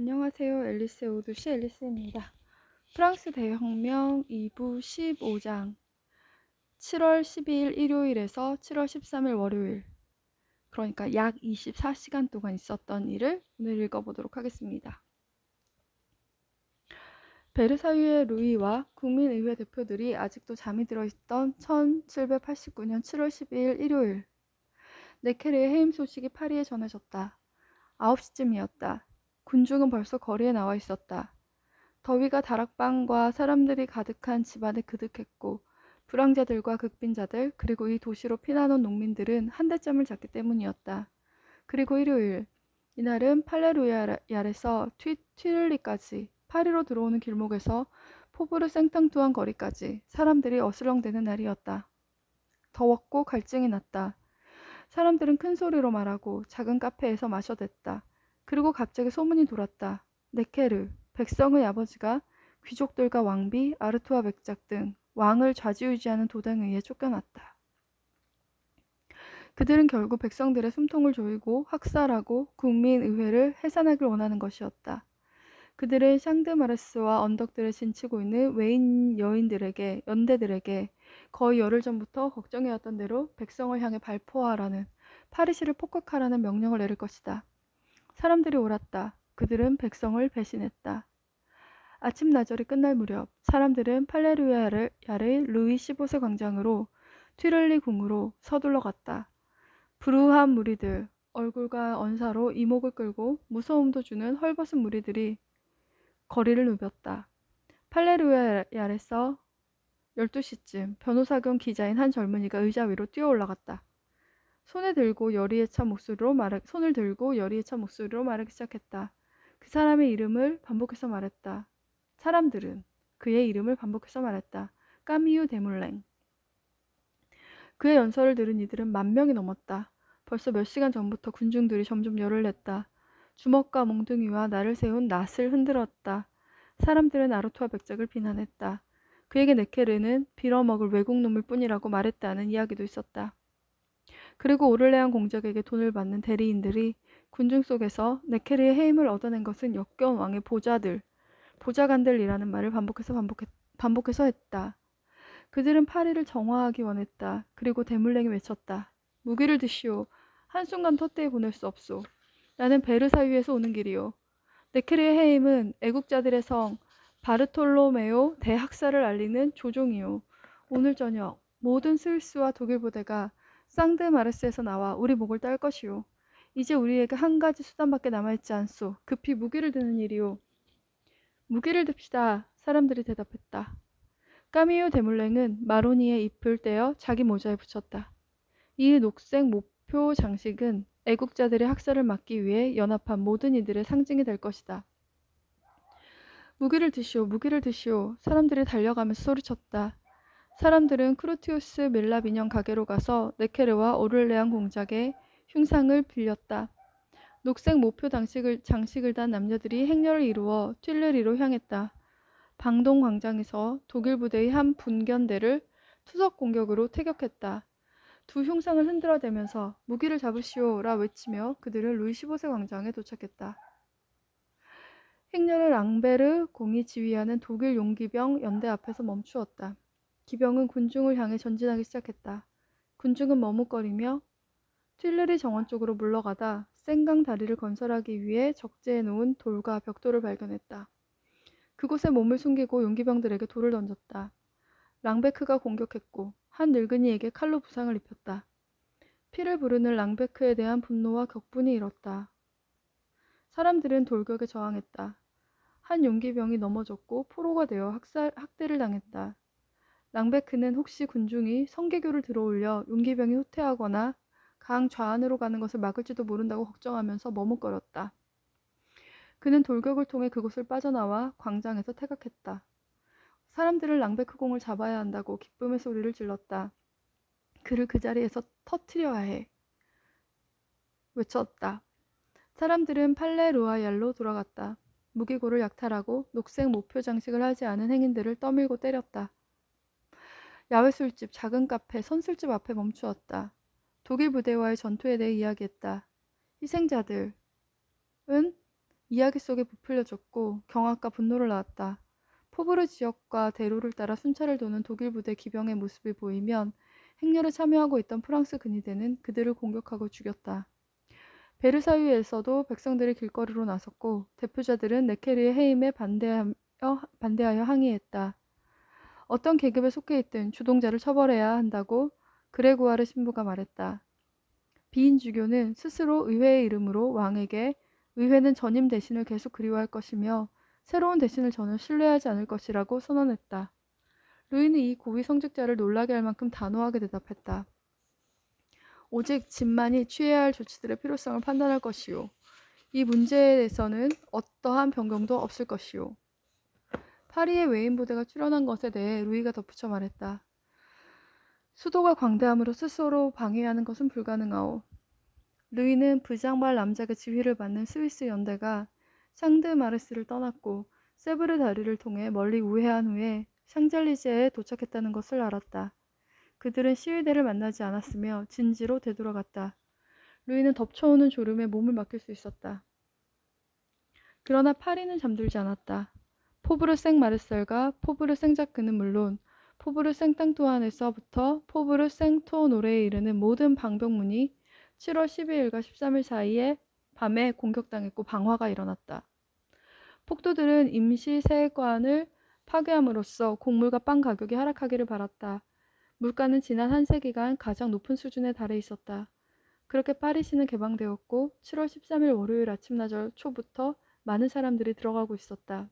안녕하세요. 앨리스의 오두시 앨리스입니다. 프랑스 대혁명 2부 15장 7월 12일 일요일에서 7월 13일 월요일 그러니까 약 24시간 동안 있었던 일을 오늘 읽어보도록 하겠습니다. 베르사유의 루이와 국민의회 대표들이 아직도 잠이 들어있던 1789년 7월 12일 일요일 네케르의 해임 소식이 파리에 전해졌다. 9시쯤이었다. 군중은 벌써 거리에 나와 있었다. 더위가 다락방과 사람들이 가득한 집안에 그득했고 불황자들과 극빈자들 그리고 이 도시로 피난온 농민들은 한대점을 잡기 때문이었다. 그리고 일요일 이날은 팔레루얄에서 튀를리까지 파리로 들어오는 길목에서 포브르 생탕투한 거리까지 사람들이 어슬렁대는 날이었다. 더웠고 갈증이 났다. 사람들은 큰 소리로 말하고 작은 카페에서 마셔댔다. 그리고 갑자기 소문이 돌았다. 네케르, 백성의 아버지가 귀족들과 왕비, 아르투아 백작 등 왕을 좌지우지하는 도당에 의해 쫓겨났다. 그들은 결국 백성들의 숨통을 조이고 학살하고 국민의회를 해산하길 원하는 것이었다. 그들은 샹드마르스와 언덕들을 진치고 있는 외인 여인들에게, 연대들에게 거의 열흘 전부터 걱정해왔던 대로 백성을 향해 발포하라는 파리시를 폭격하라는 명령을 내릴 것이다. 사람들이 옳았다. 그들은 백성을 배신했다. 아침 나절이 끝날 무렵 사람들은 팔레루야를 루이 15세 광장으로 튀를리 궁으로 서둘러 갔다. 불우한 무리들, 얼굴과 언사로 이목을 끌고 무서움도 주는 헐벗은 무리들이 거리를 누볐다. 팔레루야에서 12시쯤 변호사 겸 기자인 한 젊은이가 의자 위로 뛰어 올라갔다. 손에 들고 열의에 찬 목소리로 말하, 손을 들고 열의에 찬 목소리로 말하기 시작했다. 그 사람의 이름을 반복해서 말했다. 사람들은 그의 이름을 반복해서 말했다. 까미유 데물랭. 그의 연설을 들은 이들은 만 명이 넘었다. 벌써 몇 시간 전부터 군중들이 점점 열을 냈다. 주먹과 몽둥이와 나를 세운 낫을 흔들었다. 사람들은 아르토와 백작을 비난했다. 그에게 네케르는 빌어먹을 외국놈일 뿐이라고 말했다는 이야기도 있었다. 그리고 오를레안 공작에게 돈을 받는 대리인들이 군중 속에서 네케르의 해임을 얻어낸 것은 역겨운 왕의 보좌들, 보좌관들이라는 말을 반복해서 반복했, 반복해서 했다. 그들은 파리를 정화하기 원했다. 그리고 대물랭이 외쳤다. 무기를 드시오. 한순간 터때에 보낼 수 없소. 나는 베르사유에서 오는 길이오. 네케르의 해임은 애국자들의 성 바르톨로메오 대학살을 알리는 조종이오. 오늘 저녁 모든 스위스와 독일 부대가 쌍드마르스에서 나와 우리 목을 딸 것이오. 이제 우리에게 한 가지 수단밖에 남아있지 않소. 급히 무기를 드는 일이오. 무기를 듭시다. 사람들이 대답했다. 까미오 데물랭은 마로니의 잎을 떼어 자기 모자에 붙였다. 이 녹색 목표 장식은 애국자들의 학살을 막기 위해 연합한 모든 이들의 상징이 될 것이다. 무기를 드시오, 무기를 드시오. 사람들이 달려가면서 소리쳤다. 사람들은 크루티우스 밀랍 인형 가게로 가서 네케르와 오를레안 공작의 흉상을 빌렸다. 녹색 모표 장식을, 장식을 단 남녀들이 행렬을 이루어 틸르리로 향했다. 방동 광장에서 독일 부대의 한 분견대를 투석 공격으로 퇴격했다. 두 흉상을 흔들어대면서 무기를 잡으시오라 외치며 그들은 루이 15세 광장에 도착했다. 행렬을 앙베르 공이 지휘하는 독일 용기병 연대 앞에서 멈추었다. 기병은 군중을 향해 전진하기 시작했다. 군중은 머뭇거리며 틸레리 정원 쪽으로 물러가다 생강 다리를 건설하기 위해 적재해 놓은 돌과 벽돌을 발견했다. 그곳에 몸을 숨기고 용기병들에게 돌을 던졌다. 랑베크가 공격했고 한 늙은이에게 칼로 부상을 입혔다. 피를 부르는 랑베크에 대한 분노와 격분이 일었다. 사람들은 돌격에 저항했다. 한 용기병이 넘어졌고 포로가 되어 학살, 학대를 당했다. 랑베크는 혹시 군중이 성계교를 들어올려 용기병이 후퇴하거나 강 좌안으로 가는 것을 막을지도 모른다고 걱정하면서 머뭇거렸다. 그는 돌격을 통해 그곳을 빠져나와 광장에서 퇴각했다. 사람들은 랑베크 공을 잡아야 한다고 기쁨의 소리를 질렀다. 그를 그 자리에서 터트려야 해. 외쳤다. 사람들은 팔레 루아얄로 돌아갔다. 무기고를 약탈하고 녹색 목표 장식을 하지 않은 행인들을 떠밀고 때렸다. 야외 술집, 작은 카페, 선술집 앞에 멈추었다. 독일 부대와의 전투에 대해 이야기했다. 희생자들은 이야기 속에 부풀려졌고 경악과 분노를 낳았다. 포브르 지역과 대로를 따라 순찰을 도는 독일 부대 기병의 모습이 보이면 행렬에 참여하고 있던 프랑스 근위대는 그들을 공격하고 죽였다. 베르사유에서도 백성들이 길거리로 나섰고 대표자들은 네케르의 해임에 반대하여, 반대하여 항의했다. 어떤 계급에 속해 있든 주동자를 처벌해야 한다고 그레고아르 신부가 말했다. 비인주교는 스스로 의회의 이름으로 왕에게 의회는 전임 대신을 계속 그리워할 것이며 새로운 대신을 전혀 신뢰하지 않을 것이라고 선언했다. 루이는 이 고위 성직자를 놀라게 할 만큼 단호하게 대답했다. 오직 진만이 취해야 할 조치들의 필요성을 판단할 것이요. 이 문제에 대해서는 어떠한 변경도 없을 것이요. 파리의 외인 부대가 출현한 것에 대해 루이가 덧붙여 말했다. 수도가 광대함으로 스스로 방해하는 것은 불가능하오. 루이는 부장발 남자가 지휘를 받는 스위스 연대가 샹드 마르스를 떠났고 세브르 다리를 통해 멀리 우회한 후에 샹젤리제에 도착했다는 것을 알았다. 그들은 시위대를 만나지 않았으며 진지로 되돌아갔다. 루이는 덮쳐오는 졸음에 몸을 맡길 수 있었다. 그러나 파리는 잠들지 않았다. 포브르 생 마르셀과 포브르 생 자크는 물론 포브르 생땅토안에서부터 포브르 생토노레에 이르는 모든 방벽문이 7월 12일과 13일 사이에 밤에 공격당했고 방화가 일어났다. 폭도들은 임시 세관을 파괴함으로써 곡물과 빵 가격이 하락하기를 바랐다. 물가는 지난 한 세기간 가장 높은 수준에 달해 있었다. 그렇게 파리시는 개방되었고 7월 13일 월요일 아침나절 초부터 많은 사람들이 들어가고 있었다.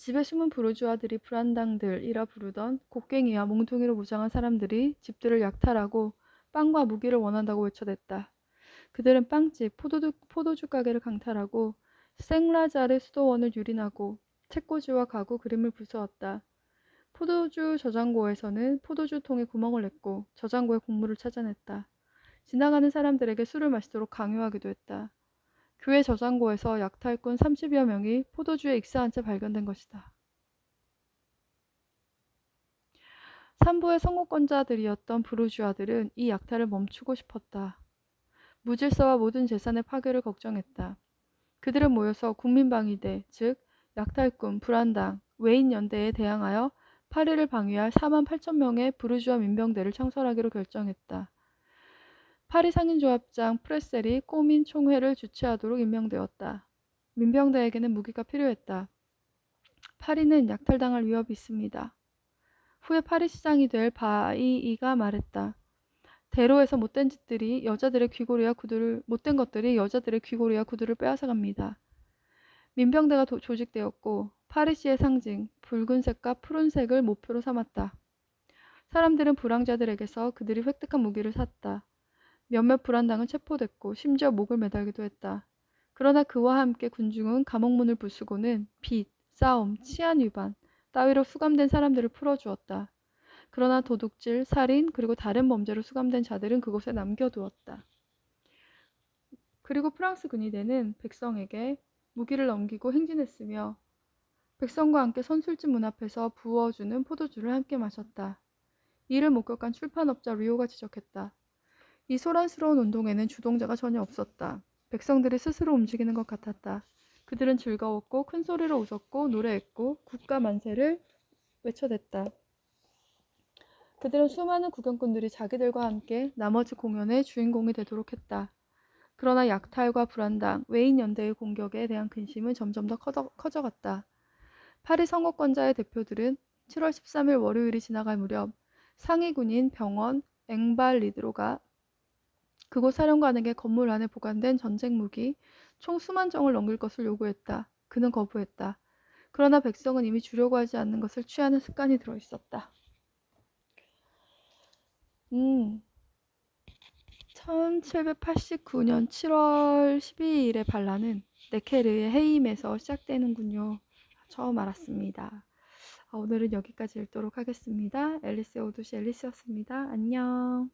집에 숨은 부르주아들이 불안당들이라 부르던 곡괭이와 몽둥이로 무장한 사람들이 집들을 약탈하고 빵과 무기를 원한다고 외쳐댔다. 그들은 빵집, 포도주, 포도주 가게를 강탈하고 생라자르 수도원을 유린하고 책꽂이와 가구, 그림을 부수었다. 포도주 저장고에서는 포도주 통에 구멍을 냈고 저장고의 곡물을 찾아냈다. 지나가는 사람들에게 술을 마시도록 강요하기도 했다. 교회 저장고에서 약탈꾼 30여 명이 포도주에 익사한 채 발견된 것이다. 산부의 선거권자들이었던 부르주아들은 이 약탈을 멈추고 싶었다. 무질서와 모든 재산의 파괴를 걱정했다. 그들은 모여서 국민방위대, 즉 약탈꾼, 불안당, 외인연대에 대항하여 파리를 방위할 4만 8천 명의 부르주아 민병대를 창설하기로 결정했다. 파리 상인조합장 프레셀이 꼬민 총회를 주최하도록 임명되었다. 민병대에게는 무기가 필요했다. 파리는 약탈당할 위협이 있습니다. 후에 파리 시장이 될 바이이가 말했다. 대로에서 못된 짓들이 여자들의 귀고리와 구두를 못된 것들이 여자들의 귀고리와 구두를 빼앗아갑니다. 민병대가 도, 조직되었고 파리시의 상징 붉은색과 푸른색을 목표로 삼았다. 사람들은 불황자들에게서 그들이 획득한 무기를 샀다. 몇몇 불안당은 체포됐고 심지어 목을 매달기도 했다. 그러나 그와 함께 군중은 감옥문을 부수고는 빚, 싸움, 치안 위반 따위로 수감된 사람들을 풀어주었다. 그러나 도둑질, 살인, 그리고 다른 범죄로 수감된 자들은 그곳에 남겨두었다. 그리고 프랑스 군의대는 백성에게 무기를 넘기고 행진했으며 백성과 함께 선술집 문 앞에서 부어주는 포도주를 함께 마셨다. 이를 목격한 출판업자 리오가 지적했다. 이 소란스러운 운동에는 주동자가 전혀 없었다. 백성들이 스스로 움직이는 것 같았다. 그들은 즐거웠고 큰 소리로 웃었고 노래했고 국가 만세를 외쳐댔다. 그들은 수많은 구경꾼들이 자기들과 함께 나머지 공연의 주인공이 되도록 했다. 그러나 약탈과 불안당, 외인 연대의 공격에 대한 근심은 점점 더 커져, 커져갔다. 파리 선거권자의 대표들은 7월 13일 월요일이 지나갈 무렵 상위 군인 병원 앵발 리드로가 그곳 사령관에게 건물 안에 보관된 전쟁 무기 총 수만 정을 넘길 것을 요구했다. 그는 거부했다. 그러나 백성은 이미 주려고 하지 않는 것을 취하는 습관이 들어 있었다. 음, 1789년 7월 12일의 반란은 네케르의 해임에서 시작되는군요. 처음 알았습니다. 아, 오늘은 여기까지 읽도록 하겠습니다. 앨리스의 오두시 앨리스였습니다. 안녕.